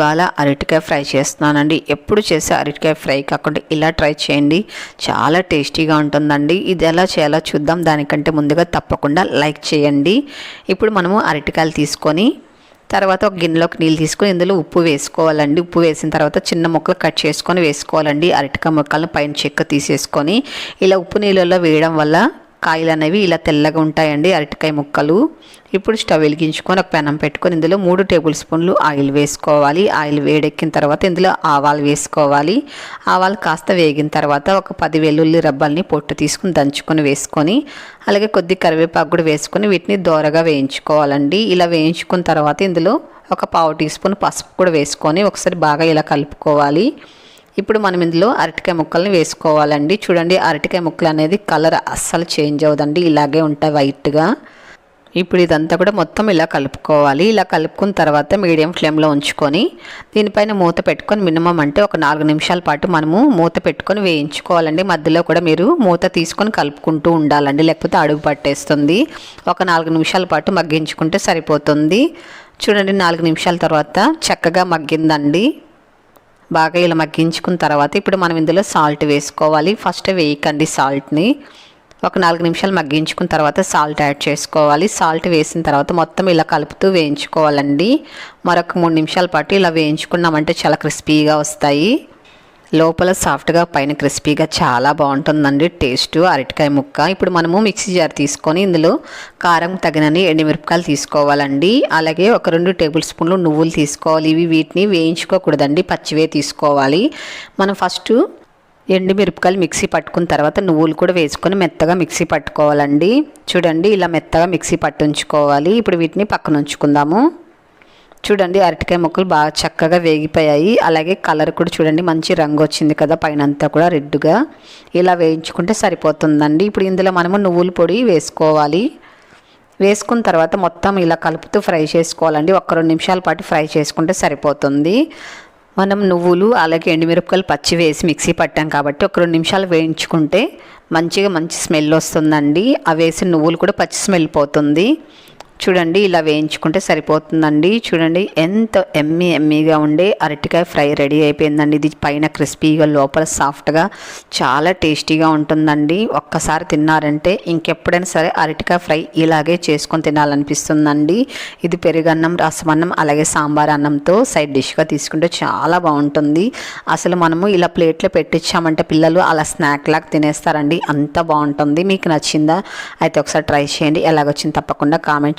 ఇవాళ అరటికాయ ఫ్రై చేస్తున్నానండి. ఎప్పుడు చేసే అరటికాయ ఫ్రై కాకుండా ఇలా ట్రై చేయండి. చాలా టేస్టీగా ఉంటుందండి. ఇది ఎలా చేయాలో చూద్దాం. దానికంటే ముందుగా తప్పకుండా లైక్ చేయండి. ఇప్పుడు మనము అరటికాయలు తీసుకొని తర్వాత ఒక గిన్నెలోకి నీళ్ళు తీసుకొని ఇందులో ఉప్పు వేసుకోవాలండి. ఉప్పు వేసిన తర్వాత చిన్న ముక్కలు కట్ చేసుకొని వేసుకోవాలండి. అరటికాయ ముక్కలను పైన చెక్క తీసేసుకొని ఇలా ఉప్పు నీళ్ళల్లో వేయడం వల్ల కాయలు అనేవి ఇలా తెల్లగా ఉంటాయండి అరటికాయ ముక్కలు. ఇప్పుడు స్టవ్ వెలిగించుకొని ఒక పెనం పెట్టుకొని ఇందులో మూడు టేబుల్ స్పూన్లు ఆయిల్ వేసుకోవాలి. ఆయిల్ వేడెక్కిన తర్వాత ఇందులో ఆవాలు వేసుకోవాలి. ఆవాలు కాస్త వేగిన తర్వాత ఒక పది వెల్లుల్లి రబ్బల్ని పొట్టు తీసుకుని దంచుకొని వేసుకొని అలాగే కొద్ది కరివేపాకు కూడా వేసుకొని వీటిని దోరగా వేయించుకోవాలండి. ఇలా వేయించుకున్న తర్వాత ఇందులో ఒక పావు టీ స్పూన్ పసుపు కూడా వేసుకొని ఒకసారి బాగా ఇలా కలుపుకోవాలి. ఇప్పుడు మనం ఇందులో అరటికాయ ముక్కల్ని వేసుకోవాలండి. చూడండి అరటికాయ ముక్కలు అనేది కలర్ అస్సలు చేంజ్ అవ్వదండి. ఇలాగే ఉంటాయి వైట్గా. ఇప్పుడు ఇదంతా కూడా మొత్తం ఇలా కలుపుకోవాలి. ఇలా కలుపుకున్న తర్వాత మీడియం ఫ్లేమ్లో ఉంచుకొని దీనిపైన మూత పెట్టుకొని మినిమం అంటే ఒక నాలుగు నిమిషాల పాటు మనము మూత పెట్టుకొని వేయించుకోవాలండి. మధ్యలో కూడా మీరు మూత తీసుకొని కలుపుకుంటూ ఉండాలండి. లేకపోతే అడుగు పట్టేస్తుంది. ఒక నాలుగు నిమిషాల పాటు మగ్గించుకుంటే సరిపోతుంది. చూడండి నాలుగు నిమిషాల తర్వాత చక్కగా మగ్గిందండి. బాగా ఇలా మగ్గించుకున్న తర్వాత ఇప్పుడు మనం ఇందులో సాల్ట్ వేసుకోవాలి. ఫస్ట్ వేయకండి సాల్ట్ని ఒక నాలుగు నిమిషాలు మగ్గించుకున్న తర్వాత సాల్ట్ యాడ్ చేసుకోవాలి. సాల్ట్ వేసిన తర్వాత మొత్తం ఇలా కలుపుతూ వేయించుకోవాలండి. మరొక మూడు నిమిషాల పాటు ఇలా వేయించుకున్నామంటే చాలా క్రిస్పీగా వస్తాయి. లోపల సాఫ్ట్గా పైన క్రిస్పీగా చాలా బాగుంటుందండి. టేస్ట్ అరటికాయ ముక్క. ఇప్పుడు మనము మిక్సీ జార్ తీసుకొని ఇందులో కారం తగినని ఎండుమిరపకాయలు తీసుకోవాలండి. అలాగే ఒక రెండు టేబుల్ స్పూన్లు నువ్వులు తీసుకోవాలి. ఇవి వీటిని వేయించుకోకూడదండి. పచ్చివే తీసుకోవాలి. మనం ఫస్ట్ ఎండుమిరపకాయలు మిక్సీ పట్టుకున్న తర్వాత నువ్వులు కూడా వేసుకొని మెత్తగా మిక్సీ పట్టుకోవాలండి. చూడండి ఇలా మెత్తగా మిక్సీ పట్టుంచుకోవాలి ఇప్పుడు వీటిని పక్కన ఉంచుకుందాము. చూడండి అరటికాయ ముక్కలు బాగా చక్కగా వేగిపోయాయి. అలాగే కలర్ కూడా చూడండి మంచి రంగు వచ్చింది కదా పైన అంతా కూడా రెడ్గా ఇలా వేయించుకుంటే సరిపోతుందండి. ఇప్పుడు ఇందులో మనము నువ్వుల పొడి వేసుకోవాలి. వేసుకున్న తర్వాత మొత్తం ఇలా కలుపుతూ ఫ్రై చేసుకోవాలండి. ఒక రెండు నిమిషాల పాటు ఫ్రై చేసుకుంటే సరిపోతుంది. మనం నువ్వులు అలాగే ఎండుమిరపకాయలు పచ్చి వేసి మిక్సీ పట్టాం కాబట్టి ఒక రెండు నిమిషాలు వేయించుకుంటే మంచిగా మంచి స్మెల్ వస్తుందండి. ఆ వేసిన నువ్వులు కూడా పచ్చి స్మెల్ పోతుంది. చూడండి ఇలా వేయించుకుంటే సరిపోతుందండి. చూడండి ఎంత ఎమ్మి ఎమ్మిగా ఉండే అరటికాయ ఫ్రై రెడీ అయిపోయిందండి. ఇది పైన క్రిస్పీగా లోపల సాఫ్ట్గా చాలా టేస్టీగా ఉంటుందండి. ఒక్కసారి తిన్నారంటే ఇంకెప్పుడైనా సరే అరటికాయ ఫ్రై ఇలాగే చేసుకొని తినాలనిపిస్తుందండి. ఇది పెరుగన్నం రసమన్నం అలాగే సాంబార్ అన్నంతో సైడ్ డిష్గా తీసుకుంటే చాలా బాగుంటుంది. అసలు మనము ఇలా ప్లేట్లో పెట్టించామంటే పిల్లలు అలా స్నాక్ లాగా తినేస్తారండి. అంత బాగుంటుంది. మీకు నచ్చిందా? అయితే ఒకసారి ట్రై చేయండి. ఎలాగొచ్చింది తప్పకుండా కామెంట్